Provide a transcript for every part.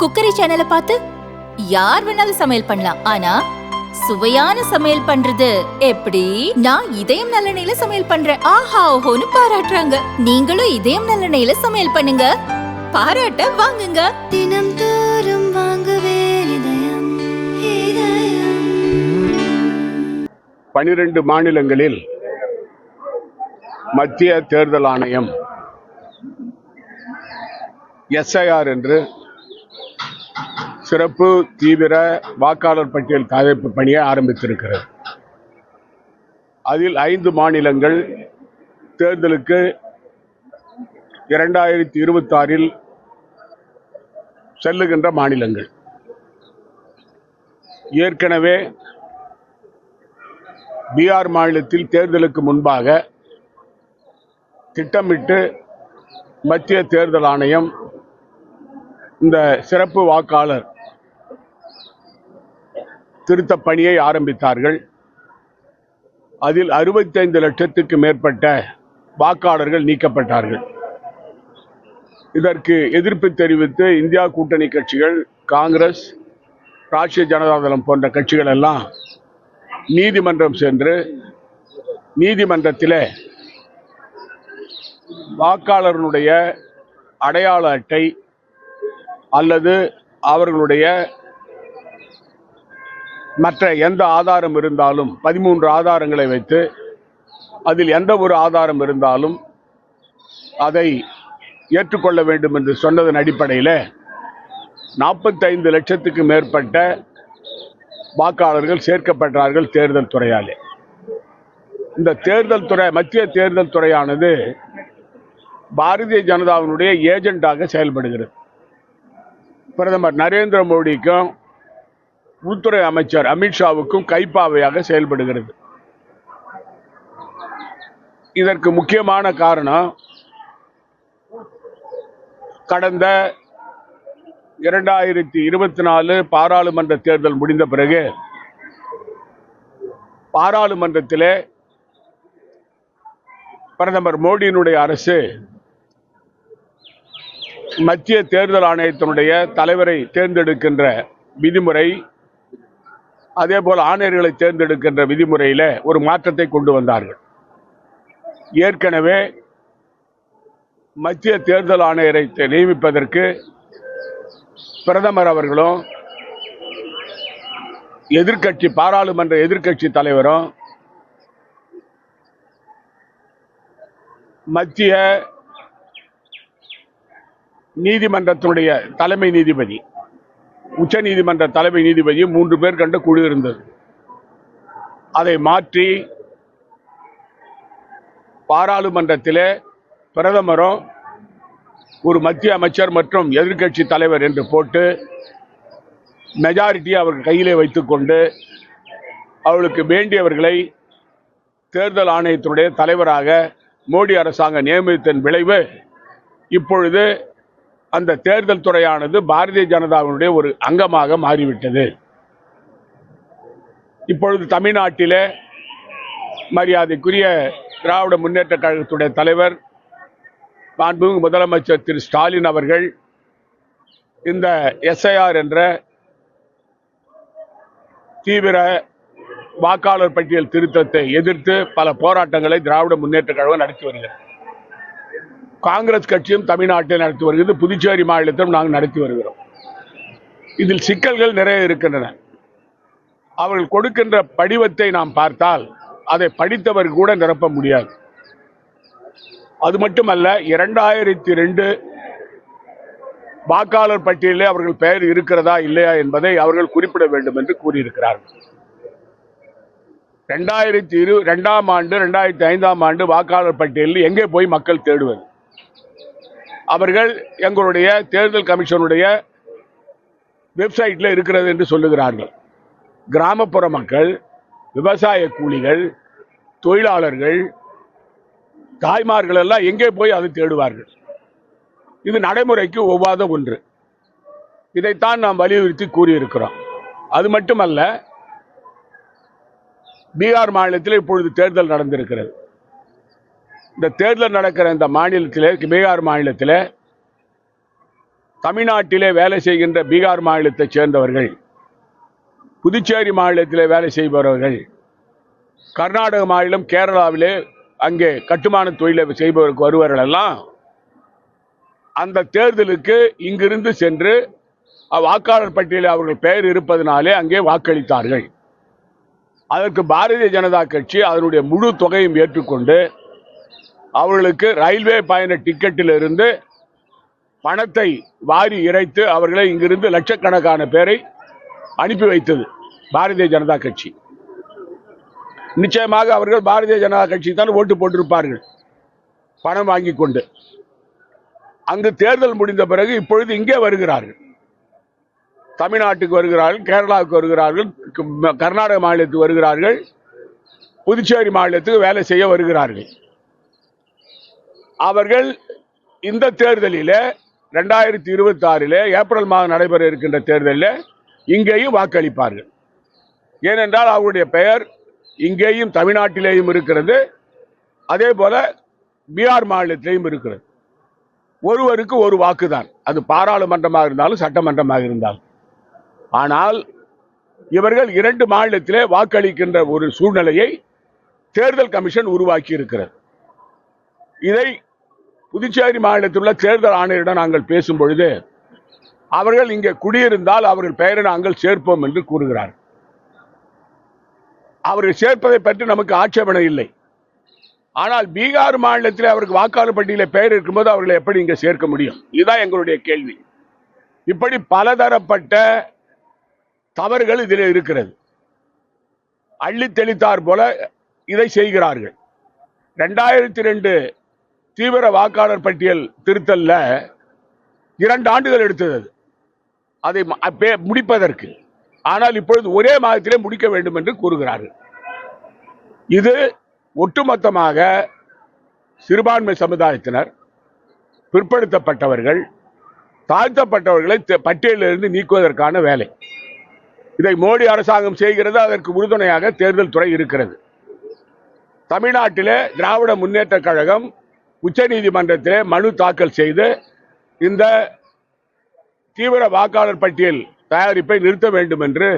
Cookery சேனலை பார்த்து யார் வேணாலும் சமையல் பண்ணலாம். ஆனா சுவையான சமையல் பண்றது எப்படி? நான் இதயம் நல்லெண்ணெயில சமையல் பண்றேன். ஆஹா ஓஹோன்னு பாராட்டுறாங்க. நீங்களும் இதயம் நல்லெண்ணெயில சமையல் பண்ணுங்க. பாராட்ட வாங்குங்க. தினம் தோறும் வாங்குவே இதயம் இதயம். பனிரெண்டு மாநிலங்களில் மத்திய தேர்தல் ஆணையம் எஸ்ஐஆர் என்று சிறப்பு தீவிர வாக்காளர் பட்டியல் தயாரிப்பு பணியை ஆரம்பித்திருக்கிறது. அதில் ஐந்து மாநிலங்கள் தேர்தலுக்கு இரண்டாயிரத்தி இருபத்தாறில் செல்லுகின்ற மாநிலங்கள். ஏற்கனவே பீகார் மாநிலத்தில் தேர்தலுக்கு முன்பாக திட்டமிட்டு மத்திய தேர்தல் ஆணையம் இந்த சிறப்பு வாக்காளர் திருத்த பணியை ஆரம்பித்தார்கள். அதில் அறுபத்தைந்து லட்சத்துக்கு மேற்பட்ட வாக்காளர்கள் நீக்கப்பட்டார்கள். இதற்கு எதிர்ப்பு தெரிவித்து இந்தியா கூட்டணி கட்சிகள் காங்கிரஸ் ராஷ்டிரிய ஜனதாதளம் போன்ற கட்சிகள் எல்லாம் நீதிமன்றம் சென்று நீதிமன்றத்தில் வாக்காளர்களுடைய அடையாள அட்டை அல்லது அவர்களுடைய மற்ற எந்த ஆதாரம் இருந்தாலும் பதிமூன்று ஆதாரங்களை வைத்து அதில் எந்த ஒரு ஆதாரம் இருந்தாலும் அதை ஏற்றுக்கொள்ள வேண்டும் என்று சொன்னதன் அடிப்படையில் நாற்பத்தைந்து லட்சத்துக்கு மேற்பட்ட வாக்காளர்கள் சேர்க்கப்பட்டார்கள் தேர்தல் துறையாலே. இந்த தேர்தல் துறை மத்திய தேர்தல் துறையானது பாரதிய ஜனதாவினுடைய ஏஜெண்டாக செயல்படுகிறது. பிரதமர் நரேந்திர மோடிக்கும் உள்துறை அமைச்சர் அமித்ஷாவுக்கும் கைப்பாவையாக செயல்படுகிறது. இதற்கு முக்கியமான காரணம் கடந்த இரண்டாயிரத்தி இருபத்தி நாலு பாராளுமன்ற தேர்தல் முடிந்த பிறகு பாராளுமன்றத்திலே பிரதமர் மோடியினுடைய அரசு மத்திய தேர்தல் ஆணையத்தினுடைய தலைவரை தேர்ந்தெடுக்கின்ற விதிமுறை அதே போல் ஆணையர்களை தேர்ந்தெடுக்கின்ற விதிமுறையில் ஒரு மாற்றத்தை கொண்டு வந்தார்கள். ஏற்கனவே மத்திய தேர்தல் ஆணையரை நியமிப்பதற்கு பிரதமர் அவர்களும் எதிர்க்கட்சி பாராளுமன்ற எதிர்க்கட்சி தலைவரும் மத்திய நீதிமன்றத்தினுடைய தலைமை நீதிபதி உச்ச நீதிமன்ற தலைமை நீதிபதி மூன்று பேர் கண்ட குழு இருந்தது. அதை மாற்றி பாராளுமன்றத்தில் பிரதமரும் ஒரு மத்திய அமைச்சர் மற்றும் எதிர்க்கட்சி தலைவர் என்று போட்டு மெஜாரிட்டியை அவர் கையிலே வைத்துக்கொண்டு அவளுக்கு வேண்டியவர்களை தேர்தல் ஆணையத்தினுடைய தலைவராக மோடி அரசாங்கம் நியமித்தின் விளைவு இப்பொழுது அந்த தேர்தல் துறையானது பாரதிய ஜனதாவினுடைய ஒரு அங்கமாக மாறிவிட்டது. இப்பொழுது தமிழ்நாட்டிலே மரியாதைக்குரிய திராவிட முன்னேற்ற கழகத்துடைய தலைவர் மாண்புமிகு முதலமைச்சர் திரு. ஸ்டாலின் அவர்கள் இந்த எஸ்ஐஆர் என்ற தீவிர வாக்காளர் பட்டியல் திருத்தத்தை எதிர்த்து பல போராட்டங்களை திராவிட முன்னேற்ற கழகம் நடத்தி வருகிறது. காங்கிரஸ் கட்சியும் தமிழ்நாட்டில் நடத்தி வருகிறது. புதுச்சேரி மாநிலத்திலும் நாங்கள் நடத்தி வருகிறோம். இதில் சிக்கல்கள் நிறைய இருக்கின்றன. அவர்கள் கொடுக்கின்ற படிவத்தை நாம் பார்த்தால் அதை படித்தவர் கூட நிரப்ப முடியாது. அது மட்டுமல்ல இரண்டாயிரத்தி ரெண்டு வாக்காளர் பட்டியலிலே அவர்கள் பெயர் இருக்கிறதா இல்லையா என்பதை அவர்கள் குறிப்பிட வேண்டும் என்று கூறியிருக்கிறார்கள். ரெண்டாயிரத்தி இரு ரெண்டாம் ஆண்டு ரெண்டாயிரத்தி ஐந்தாம் ஆண்டு வாக்காளர் பட்டியலில் எங்கே போய் மக்கள் தேடுவது? அவர்கள் எங்களுடைய தேர்தல் கமிஷனுடைய வெப்சைட்டில் இருக்கிறது என்று சொல்லுகிறார்கள். கிராமப்புற மக்கள் விவசாய கூலிகள் தொழிலாளர்கள் தாய்மார்கள் எல்லாம் எங்கே போய் அதை தேடுவார்கள்? இது நடைமுறைக்கு ஒவ்வாத ஒன்று. இதைத்தான் நாம் வலியுறுத்தி கூறியிருக்கிறோம். அது மட்டுமல்ல பீகார் மாநிலத்தில் இப்பொழுது தேர்தல் நடந்திருக்கிறது. இந்த தேர்தல் நடக்கிற இந்த மாநிலத்தில் பீகார் மாநிலத்தில் தமிழ்நாட்டிலே வேலை செய்கின்ற பீகார் மாநிலத்தைச் சேர்ந்தவர்கள் புதுச்சேரி மாநிலத்திலே வேலை செய்பவர்கள் கர்நாடக மாநிலம் கேரளாவிலே அங்கே கட்டுமான தொழிலை செய்பவருக்கு வருவர்கள் எல்லாம் அந்த தேர்தலுக்கு இங்கிருந்து சென்று வாக்காளர் பட்டியலில் அவர்கள் பெயர் இருப்பதனாலே அங்கே வாக்களித்தார்கள். அதற்கு பாரதிய ஜனதா கட்சி அதனுடைய முழு தொகையும் ஏற்றுக்கொண்டு அவர்களுக்கு ரயில்வே பயண டிக்கெட்டில் இருந்து பணத்தை வாரி இறைத்து அவர்களை இங்கிருந்து லட்சக்கணக்கான பேரை அனுப்பி வைத்தது பாரதிய ஜனதா கட்சி. நிச்சயமாக அவர்கள் பாரதிய ஜனதா கட்சி தான் ஓட்டு போட்டிருப்பார்கள். பணம் வாங்கி கொண்டு. அங்கு தேர்தல் முடிந்த பிறகு இப்பொழுது இங்கே வருகிறார்கள். தமிழ்நாட்டுக்கு வருகிறார்கள் கேரளாவுக்கு வருகிறார்கள் கர்நாடக மாநிலத்துக்கு வருகிறார்கள் புதுச்சேரி மாநிலத்துக்கு வேலை செய்ய வருகிறார்கள். அவர்கள் இந்த தேர்தலில் ரெண்டாயிரத்தி இருபத்தி ஆறில் ஏப்ரல் மாதம் நடைபெற இருக்கின்ற தேர்தலில் இங்கேயும் வாக்களிப்பார்கள். ஏனென்றால் அவருடைய பெயர் இங்கேயும் தமிழ்நாட்டிலேயும் இருக்கிறது. அதே போல பீகார் மாநிலத்திலேயும் இருக்கிறது. ஒருவருக்கு ஒரு வாக்குதான். அது பாராளுமன்றமாக இருந்தாலும் சட்டமன்றமாக இருந்தாலும். ஆனால் இவர்கள் இரண்டு மாநிலத்திலே வாக்களிக்கின்ற ஒரு சூழ்நிலையை தேர்தல் கமிஷன் உருவாக்கி இருக்கிறது இதை புதுச்சேரி மாநிலத்தில் உள்ள தேர்தல் ஆணையரிடம் நாங்கள் பேசும் பொழுது அவர்கள் இங்கே குடியிருந்தால் அவர்கள் பெயரை நாங்கள் சேர்ப்போம் என்று கூறுகிறார் அவர்கள் சேர்ப்பதை பற்றி நமக்கு ஆட்சேபனை இல்லை. ஆனால் பீகார் மாநிலத்தில் அவருக்கு வாக்காளர் பட்டியலில் பெயர் இருக்கும்போது அவர்களை எப்படி இங்கே சேர்க்க முடியும்? இதுதான் எங்களுடைய கேள்வி. இப்படி பலதரப்பட்ட தவறுகள் இதில் இருக்கிறது. அள்ளி தெளித்தார் போல இதை செய்கிறார்கள். ரெண்டாயிரத்தி ரெண்டு தீவிர வாக்காளர் பட்டியல் திருத்தல்ல இரண்டு ஆண்டுகள் எடுத்தது அது. அதை அப்பே- முடிப்பதற்கு. ஆனால் இப்பொழுது ஒரே மாதத்திலே முடிக்க வேண்டும் என்று கூறுகிறார்கள். இது ஒட்டுமொத்தமாக சிறுபான்மை சமுதாயத்தினர் பிற்படுத்தப்பட்டவர்கள் தாழ்த்தப்பட்டவர்களை பட்டியலிருந்து நீக்குவதற்கான வேலை. இதை மோடி அரசாங்கம் செய்கிறது அதற்கு உறுதுணையாக தேர்தல் துறை இருக்கிறது. தமிழ்நாட்டிலே திராவிட முன்னேற்ற கழகம் உச்சநீதிமன்றத்தில் மனு தாக்கல் செய்து இந்த தீவிர வாக்காளர் பட்டியல் தயாரிப்பை நிறுத்த வேண்டும் என்று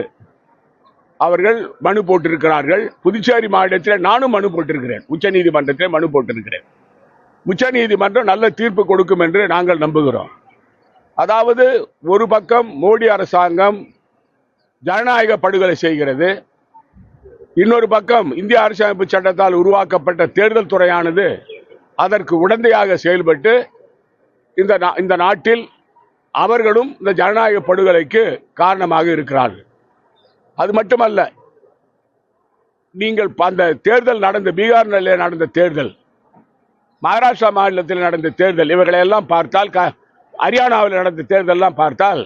அவர்கள் மனு போட்டிருக்கிறார்கள். புதுச்சேரி மாநிலத்தில் நானும் மனு போட்டிருக்கிறேன். உச்சநீதிமன்றத்தில் மனு போட்டிருக்கிறேன். உச்சநீதிமன்றம் நல்ல தீர்ப்பு கொடுக்கும் என்று நாங்கள் நம்புகிறோம். அதாவது ஒரு பக்கம் மோடி அரசாங்கம் ஜனநாயக படுகொலை செய்கிறது. இன்னொரு பக்கம் இந்திய அரசியலமைப்பு சட்டத்தால் உருவாக்கப்பட்ட தேர்தல் துறையானது அதற்கு உடந்தையாக செயல்பட்டு இந்த நா- இந்த நாட்டில் அவர்களும் இந்த ஜனநாயக படுகொலைக்கு காரணமாக இருக்கிறார்கள். அது மட்டுமல்ல நீங்கள் ப- அந்த தேர்தல் நடந்த பீகாரில் நடந்த தேர்தல் மகாராஷ்டிரா மாநிலத்தில் நடந்த தேர்தல் இவர்களை எல்லாம் பார்த்தால் க- ஹரியானாவில் நடந்த தேர்தலெல்லாம் பார்த்தால்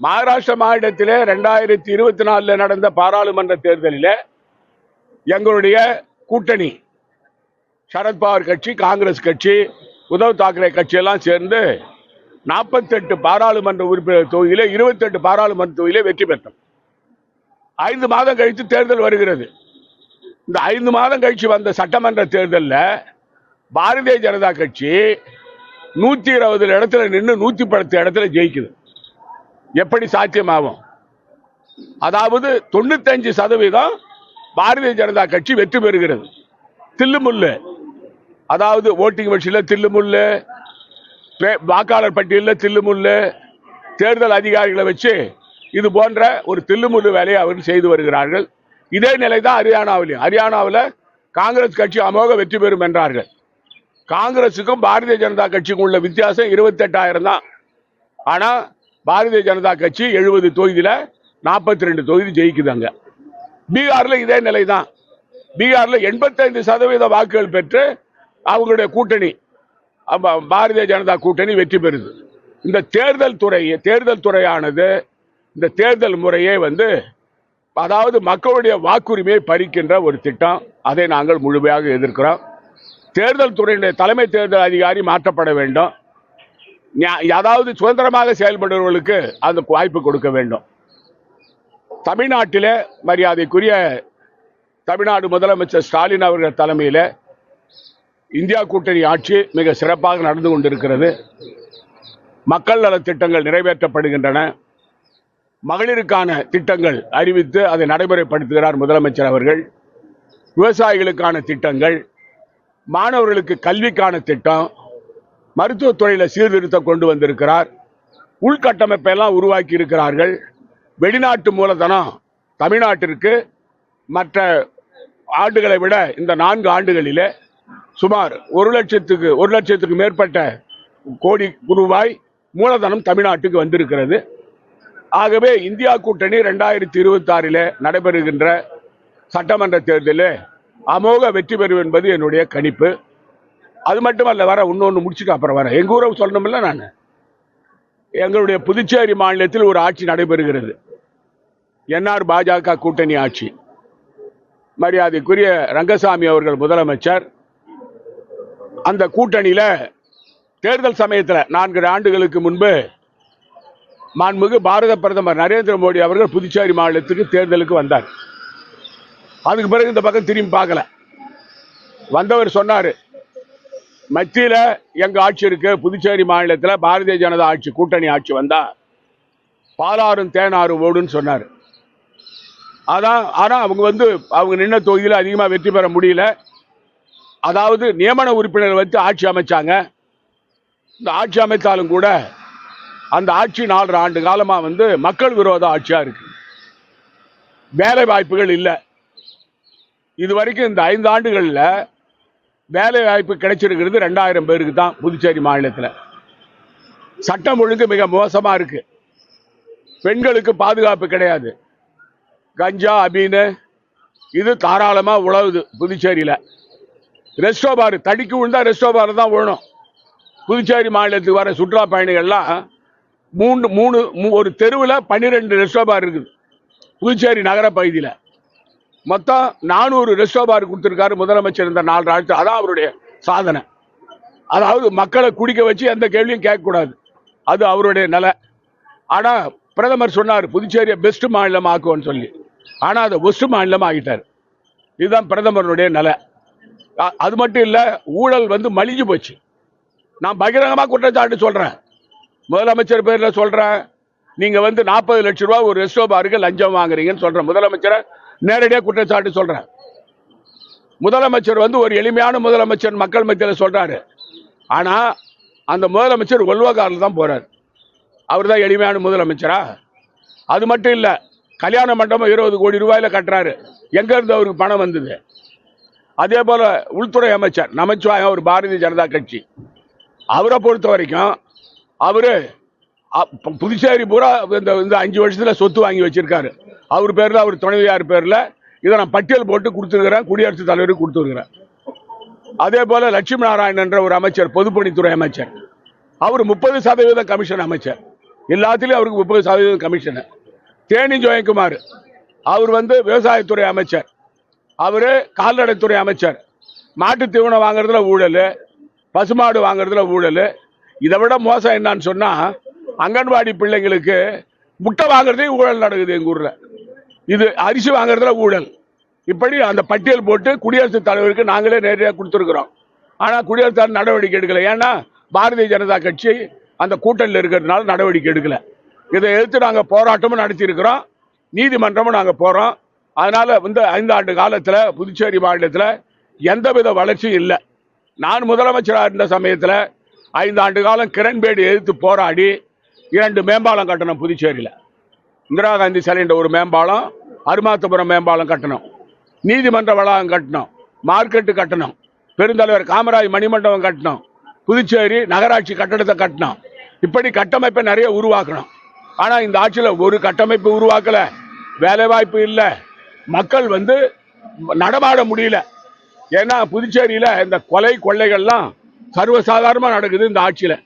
மகாராஷ்டிரா மாநிலத்திலே ரெண்டாயிரத்தி இருபத்தி நாலில் நடந்த பாராளுமன்ற தேர்தலில் எங்களுடைய கூட்டணி சரத்பவார் கட்சி காங்கிரஸ் கட்சி உத்தவ் தாக்கரே கட்சியெல்லாம் சேர்ந்து நாற்பத்தெட்டு பாராளுமன்ற உறுப்பினர் தொகுதியிலே இருபத்தெட்டு பாராளுமன்ற தொகுதியிலே வெற்றி பெற்றோம். ஐந்து மாதம் கழித்து தேர்தல் வருகிறது. இந்த ஐந்து மாதம் கழிச்சு வந்த சட்டமன்ற தேர்தலில் பாரதிய ஜனதா கட்சி நூற்றி இருபது இடத்துல நின்று நூற்றி பத்து இடத்துல ஜெயிக்குது. எப்படி சாத்தியமாகும்? அதாவது தொண்ணூத்தஞ்சு சதவீதம் பாரதிய ஜனதா கட்சி வெற்றி பெறுகிறது. தில்லுமுல்லு. அதாவது ஓட்டிங் மிஷினில் தில்லுமுல்லு வாக்காளர் பட்டியலில் தில்லுமுல்லு தேர்தல் அதிகாரிகளை வச்சு இது போன்ற ஒரு தில்லுமுள்ளு வேலையை அவர்கள் செய்து வருகிறார்கள். இதே நிலை தான் ஹரியானாவிலையும் ஹரியானாவில் காங்கிரஸ் கட்சி அமோக வெற்றி பெறும் என்றார்கள். காங்கிரஸுக்கும் பாரதிய ஜனதா கட்சிக்கும் உள்ள வித்தியாசம் இருபத்தெட்டாயிரம் தான். ஆனால் பாரதிய ஜனதா கட்சி எழுபது தொகுதியில் நாற்பத்தி ரெண்டு தொகுதி ஜெயிக்குதாங்க பீகாரில் இதே நிலை தான் பீகாரில் எண்பத்தைந்து சதவீத வாக்குகள் பெற்று அவங்களுடைய கூட்டணி. பாரதிய ஜனதா கூட்டணி வெற்றி பெறுது. இந்த தேர்தல் துறை தேர்தல் துறையானது இந்த தேர்தல் முறையே வந்து அதாவது மக்களுடைய வாக்குரிமையை பறிக்கின்ற ஒரு திட்டம். அதை நாங்கள் முழுமையாக எதிர்க்கிறோம். தேர்தல் துறையினுடைய தலைமை தேர்தல் அதிகாரி மாற்றப்பட வேண்டும். அதாவது சுதந்திரமாக செயல்படுபவர்களுக்கு அந்த வாய்ப்பு கொடுக்க வேண்டும். தமிழ்நாட்டில் மரியாதைக்குரிய தமிழ்நாடு முதலமைச்சர் ஸ்டாலின் அவர்கள் தலைமையில் இந்தியா கூட்டணி ஆட்சி மிக சிறப்பாக நடந்து கொண்டிருக்கிறது. மக்கள் நலத் திட்டங்கள் நிறைவேற்றப்படுகின்றன. மகளிருக்கான திட்டங்கள் அறிவித்து அதை நடைமுறைப்படுத்துகிறார் முதலமைச்சர் அவர்கள். விவசாயிகளுக்கான திட்டங்கள் மாணவர்களுக்கு கல்விக்கான திட்டம் மருத்துவத் துறையில் சீர்திருத்தம் கொண்டு வந்திருக்கிறார். உள்கட்டமைப்பை எல்லாம் உருவாக்கி இருக்கிறார்கள். வெளிநாட்டு மூலதனம் தமிழ்நாட்டிற்கு மற்ற ஆண்டுகளை விட இந்த நான்கு ஆண்டுகளிலே சுமார் ஒரு லட்சத்துக்கு ஒரு லட்சத்துக்கு மேற்பட்ட கோடி ரூபாய் மூலதனம் தமிழ்நாட்டுக்கு வந்திருக்கிறது. ஆகவே இந்தியா கூட்டணி ரெண்டாயிரத்தி இருபத்தாறில் நடைபெறுகின்ற சட்டமன்ற தேர்தலில் அமோக வெற்றி பெறும் என்பது என்னுடைய கணிப்பு. அது மட்டுமல்ல வர இன்னொன்று முடிச்சுக்க அப்புறம் வர எங்கள் ஊரை சொல்லணும்ல நான்? எங்களுடைய புதுச்சேரி மாநிலத்தில் ஒரு ஆட்சி நடைபெறுகிறது. என்ஆர் பாஜக கூட்டணி ஆட்சி. மரியாதைக்குரிய ரங்கசாமி அவர்கள் முதலமைச்சர் அந்த கூட்டணியில் தேர்தல் சமயத்தில் நான்கு ஆண்டுகளுக்கு முன்பு மாண்புமிகு பாரத பிரதமர் நரேந்திர மோடி அவர்கள் புதுச்சேரி மாநிலத்துக்கு தேர்தலுக்கு வந்தார். அதுக்கு பிறகு இந்த பக்கம் திரும்பி பார்க்கல. வந்தவர் சொன்னார் மத்தியில் எங்கள் ஆட்சி இருக்கு? புதுச்சேரி மாநிலத்தில் பாரதிய ஜனதா ஆட்சி கூட்டணி ஆட்சி வந்தா பாலாறும் தேனாறும் ஓடுன்னு சொன்னார். அதான் ஆனால் அவங்க வந்து அவங்க நின்ன தொகுதியில் அதிகமாக வெற்றி பெற முடியல. அதாவது நியமன உறுப்பினர் வச்சு ஆட்சி அமைச்சாங்க. இந்த ஆட்சி அமைத்தாலும் கூட அந்த ஆட்சி நாலரை ஆண்டு காலமாக வந்து மக்கள் விரோத ஆட்சியாக இருக்கு. வேலை வாய்ப்புகள் இல்லை. இது வரைக்கும் இந்த ஐந்து ஆண்டுகளில் வேலை வாய்ப்பு கிடைச்சிருக்கிறது ரெண்டாயிரம் பேருக்கு தான் புதுச்சேரி மாநிலத்தில். சட்டம் ஒழுங்கு மிக மோசமாக இருக்கு. பெண்களுக்கு பாதுகாப்பு கிடையாது. கஞ்சா அபீனு இது தாராளமாக உழவுது புதுச்சேரியில். ரெஸ்டோ பார் தடிக்கு விழுந்தா ரெஸ்டோ பார் தான் விழணும். புதுச்சேரி மாநிலத்துக்கு வர சுற்றுலா பயணிகள்லாம் மூணு மூணு ஒரு தெருவில் பன்னிரெண்டு ரெஸ்டோ பார் இருக்குது. புதுச்சேரி நகர பகுதியில். மொத்தம் நானூறு ரெஸ்டோ பார் கொடுத்துருக்காரு முதலமைச்சர் இந்த நாலு ஆட்சி அதான் அவருடைய சாதனை. அதாவது மக்களை குடிக்க வச்சு எந்த கேள்வியும் கேட்கக்கூடாது. அது அவருடைய நிலை. ஆனால் பிரதமர் சொன்னார் புதுச்சேரியை பெஸ்ட் மாநிலம் ஆக்குவோன்னு சொல்லி. ஆனால் அதை ஒஸ்ட் மாநிலம் ஆகிட்டார் இதுதான் பிரதமருடைய நிலை. அது மட்டும் இல்லை ஊழல் வந்து மலிஞ்சு போச்சு. நான் பகிரங்கமாக குற்றச்சாட்டு சொல்கிறேன் முதலமைச்சர் பேரில் சொல்கிறேன் நீங்கள் வந்து நாற்பது லட்ச ரூபா ஒரு ரெஸ்டோ பாருக்கு லஞ்சம் வாங்குறீங்கன்னு சொல்கிறேன் முதலமைச்சரை நேரடியாக குற்றச்சாட்டு சொல்கிறேன் முதலமைச்சர் வந்து ஒரு எளிமையான முதலமைச்சர் மக்கள் மத்தியில் சொல்கிறாரு ஆனால் அந்த முதலமைச்சர் ஒல்வகாரில் தான் போகிறார் அவர் தான் எளிமையான முதலமைச்சரா? அது மட்டும் இல்லை கல்யாண மண்டபம் இருபது கோடி ரூபாயில கட்டுறாரு. எங்கேருந்து அவருக்கு பணம் வந்தது? அதே போல் உள்துறை அமைச்சர் நமச்சிவாயம் அவர் பாரதிய ஜனதா கட்சி. அவரை பொறுத்த வரைக்கும் அவர் புதுச்சேரி பூரா இந்த இந்த அஞ்சு வருஷத்தில் சொத்து வாங்கி வச்சிருக்காரு. அவர் பேரில் அவர் துணைவியார் பேரில் இதை நான் பட்டியல் போட்டு கொடுத்துருக்கிறேன். குடியரசுத் தலைவருக்கு கொடுத்துருக்கிறேன். அதே போல் லட்சுமி நாராயணன் என்ற ஒரு அமைச்சர் பொதுப்பணித்துறை அமைச்சர். அவர் முப்பது சதவீதம் கமிஷன் அமைச்சர். எல்லாத்துலேயும் அவருக்கு முப்பது சதவீதம் கமிஷன். தேனி ஜெயக்குமார் அவர் வந்து விவசாயத்துறை அமைச்சர். அவர் கால்நடைத்துறை அமைச்சர். மாட்டு தீவனம் வாங்குறதுல ஊழல் பசுமாடு வாங்குறதுல ஊழல். இதை விட மோசம் என்னன்னு சொன்னால் அங்கன்வாடி பிள்ளைங்களுக்கு முட்டை வாங்குறதே ஊழல் நடக்குது எங்கள் ஊரில். இது அரிசி வாங்குறதுல ஊழல். இப்படி அந்த பட்டியல் போட்டு குடியரசுத் தலைவருக்கு நாங்களே நேரடியாக கொடுத்துருக்குறோம். ஆனால் குடியரசுத் தலைவர் நடவடிக்கை எடுக்கல. ஏன்னா பாரதிய ஜனதா கட்சி அந்த கூட்டணியில் இருக்கிறதுனால நடவடிக்கை எடுக்கலை. இதை எதிர்த்து நாங்கள் போராட்டமும் நடத்தியிருக்கிறோம். நீதிமன்றமும் நாங்கள் போகிறோம் அதனால் வந்து ஐந்து ஆண்டு புதுச்சேரி மாநிலத்தில் எந்தவித வளர்ச்சியும் இல்லை. நான் முதலமைச்சராக இருந்த சமயத்தில் ஐந்து ஆண்டு காலம் கிரண்பேடி எதிர்த்து போராடி இரண்டு மேம்பாலம் கட்டணும் புதுச்சேரியில். இந்திரா காந்தி சிலைன்ற ஒரு மேம்பாலம் அருமாத்தபுரம் மேம்பாலம் கட்டணும். நீதிமன்ற வளாகம் கட்டணும் மார்க்கெட்டு கட்டணும் பெருந்தலைவர் காமராஜ் மணிமண்டபம் கட்டணும் புதுச்சேரி நகராட்சி கட்டடத்தை கட்டணும். இப்படி கட்டமைப்பை நிறைய உருவாக்கணும். ஆனால் இந்த ஆட்சியில் ஒரு கட்டமைப்பு உருவாக்கல. வேலைவாய்ப்பு இல்லை. மக்கள் வந்து நடமாட முடியல. ஏன்னா புதுச்சேரியில் இந்த கொலை கொள்ளைகள்லாம் சர்வசாதாரணமாக நடக்குது இந்த ஆட்சியில்.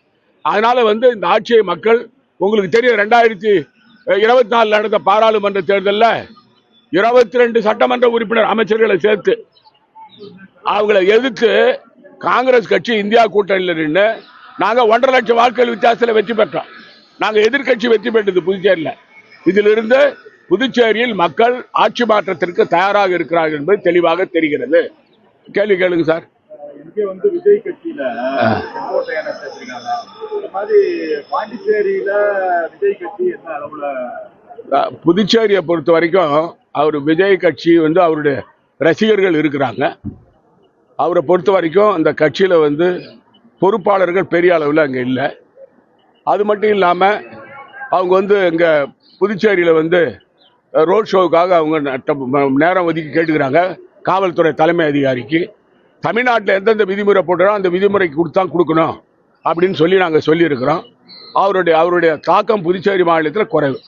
அதனால் வந்து இந்த ஆட்சியை மக்கள் உங்களுக்கு தெரியும் ரெண்டாயிரத்தி இருபத்தி நாலில் நடந்த பாராளுமன்ற தேர்தலில் இருபத்தி ரெண்டு சட்டமன்ற உறுப்பினர் அமைச்சர்களை சேர்த்து அவங்கள எதிர்த்து காங்கிரஸ் கட்சி இந்தியா கூட்டணியில் நின்று நாங்கள் ஒன்றரை லட்சம் வாக்குகள் வித்தியாசத்தில் வெற்றி பெற்றோம். நாங்கள் எதிர்க்கட்சி வெற்றி பெற்றது புதுச்சேரியில். இதிலிருந்து புதுச்சேரியில் மக்கள் ஆட்சி மாற்றத்திற்கு தயாராக இருக்கிறார்கள் என்பது தெளிவாக தெரிகிறது. கேள்வி கேளுங்க சார். இங்க வந்து விஜய் கட்சியில பாண்டிச்சேரியில விஜய் கட்சி என்ன அளவுல அஹ், புதுச்சேரியை பொறுத்த வரைக்கும் அவர் விஜய் கட்சி வந்து அவருடைய ரசிகர்கள் இருக்கிறாங்க. அவரை பொறுத்த வரைக்கும் அந்த கட்சியில் வந்து பொறுப்பாளர்கள் பெரிய அளவில் அங்கே இல்லை. அது மட்டும் இல்லாமல் அவங்க வந்து இங்கே புதுச்சேரியில் வந்து ரோட் ஷோவுக்காக அவங்க நேரம் ஒதுக்கி கேட்டுக்கிறாங்க. காவல்துறை தலைமை அதிகாரிக்கு. தமிழ்நாட்டில் எந்தெந்த விதிமுறை போட்டாரோ அந்த விதிமுறைக்கு கொடுத்தா கொடுக்கணும் அப்படின்னு சொல்லி நாங்கள் சொல்லியிருக்கிறோம். அவருடைய அவருடைய தாக்கம் புதுச்சேரி மாநிலத்தில் குறைவு.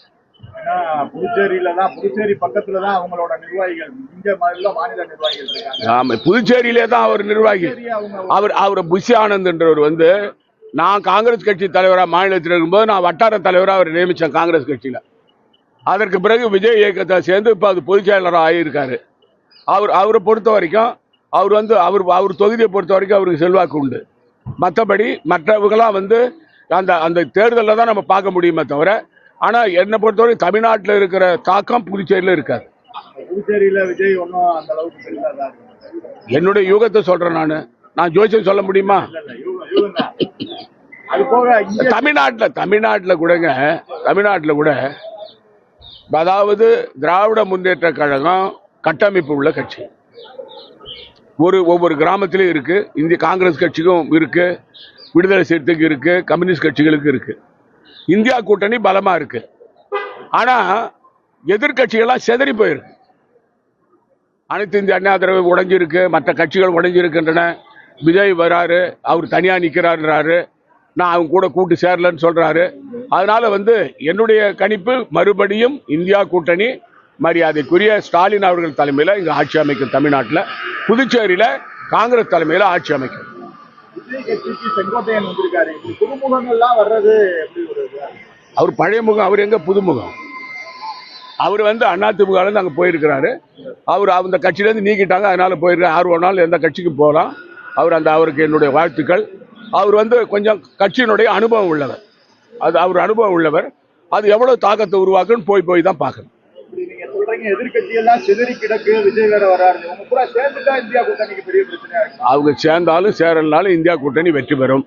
புதுச்சேரியில தான் புதுச்சேரி பக்கத்துல தான் அவங்களோட நிர்வாகிகள். இங்க மாதிரில மாநில நிர்வாகிகள் இருக்காங்க. ஆமாம் புதுச்சேரியிலே தான் அவர் நிர்வாகி. அவர் அவர் புஷி ஆனந்த்ன்றவர் வந்து நான் காங்கிரஸ் கட்சி தலைவராக மாநிலத்தில் இருக்கும்போது நான் வட்டார தலைவராக அவர் நியமித்தேன் காங்கிரஸ் கட்சியில். அதற்கு பிறகு விஜய் இயக்கத்தை சேர்ந்து இப்போ அது பொதுச் செயலாளராக ஆகியிருக்காரு. அவர் அவரை பொறுத்த வரைக்கும் அவர் வந்து அவர் அவர் தொகுதியை பொறுத்த வரைக்கும் அவருக்கு செல்வாக்கு உண்டு. மற்றபடி மற்றவங்களாம் வந்து அந்த அந்த தேர்தலில் தான் நம்ம பார்க்க முடியுமே தவிர ஆனால் என்னை பொறுத்தவரை தமிழ்நாட்டில் இருக்கிற தாக்கம் புதுச்சேரியில் இருக்காது. புதுச்சேரியில விஜய் ஒன்றும் அந்த அளவுக்கு என்னுடைய யூகத்தை சொல்கிறேன் நான். நான் ஜோசியம் சொல்ல முடியுமா. அது போக தமிழ்நாட்டில் தமிழ்நாட்டில் கூடங்க தமிழ்நாட்டில் கூட அதாவது திராவிட முன்னேற்ற கழகம் கட்டமைப்பு உள்ள கட்சி. ஒரு ஒவ்வொரு கிராமத்திலையும் இருக்கு. இந்திய காங்கிரஸ் கட்சிக்கும் இருக்கு. விடுதலை சிறுத்தைக்கு இருக்கு. கம்யூனிஸ்ட் கட்சிகளுக்கு இருக்கு. இந்தியா கூட்டணி பலமா இருக்கு. ஆனா எதிர்க்கட்சிகள்லாம் செதறி போயிருக்கு. அனைத்து இந்திய அண்ணா திரவை உடஞ்சிருக்கு. மற்ற கட்சிகள் உடைஞ்சிருக்கின்றன. விஜய் வராரு. அவர் தனியாக நிற்கிறாருன்றாரு நான் அவங்க கூட கூட்டு சேரலன்னு சொல்றாரு. அதனால வந்து என்னுடைய கணிப்பு மறுபடியும் இந்தியா கூட்டணி மரியாதைக்குரிய ஸ்டாலின் அவர்கள் தலைமையில் இங்கே ஆட்சி அமைக்கும் தமிழ்நாட்டில் புதுச்சேரியில் காங்கிரஸ் தலைமையில் ஆட்சி அமைக்கும்? அவர் பழைய முகம் அவர் எங்க புதுமுகம்? அவர் வந்து அதிமுகலேருந்து அங்கே போயிருக்கிறாரு. அவர் அந்த கட்சியிலேருந்து நீக்கிட்டாங்க அதனால போயிருக்காரு ஒரு நாள் எந்த கட்சிக்கும் போகலாம். அவர் அந்த அவருக்கு என்னுடைய வாழ்த்துக்கள். அவர் வந்து கொஞ்சம் கட்சியினுடைய அனுபவம் உள்ளவர். அது அவர் அனுபவம் உள்ளவர். அது எவ்வளவு தாக்கத்தை உருவாக்குன்னு போய் போய் தான் பார்க்கணும். அவங்க சேர்ந்தாலும் சேரலனாலும் இந்தியா கூட்டணி வெற்றி பெறும்.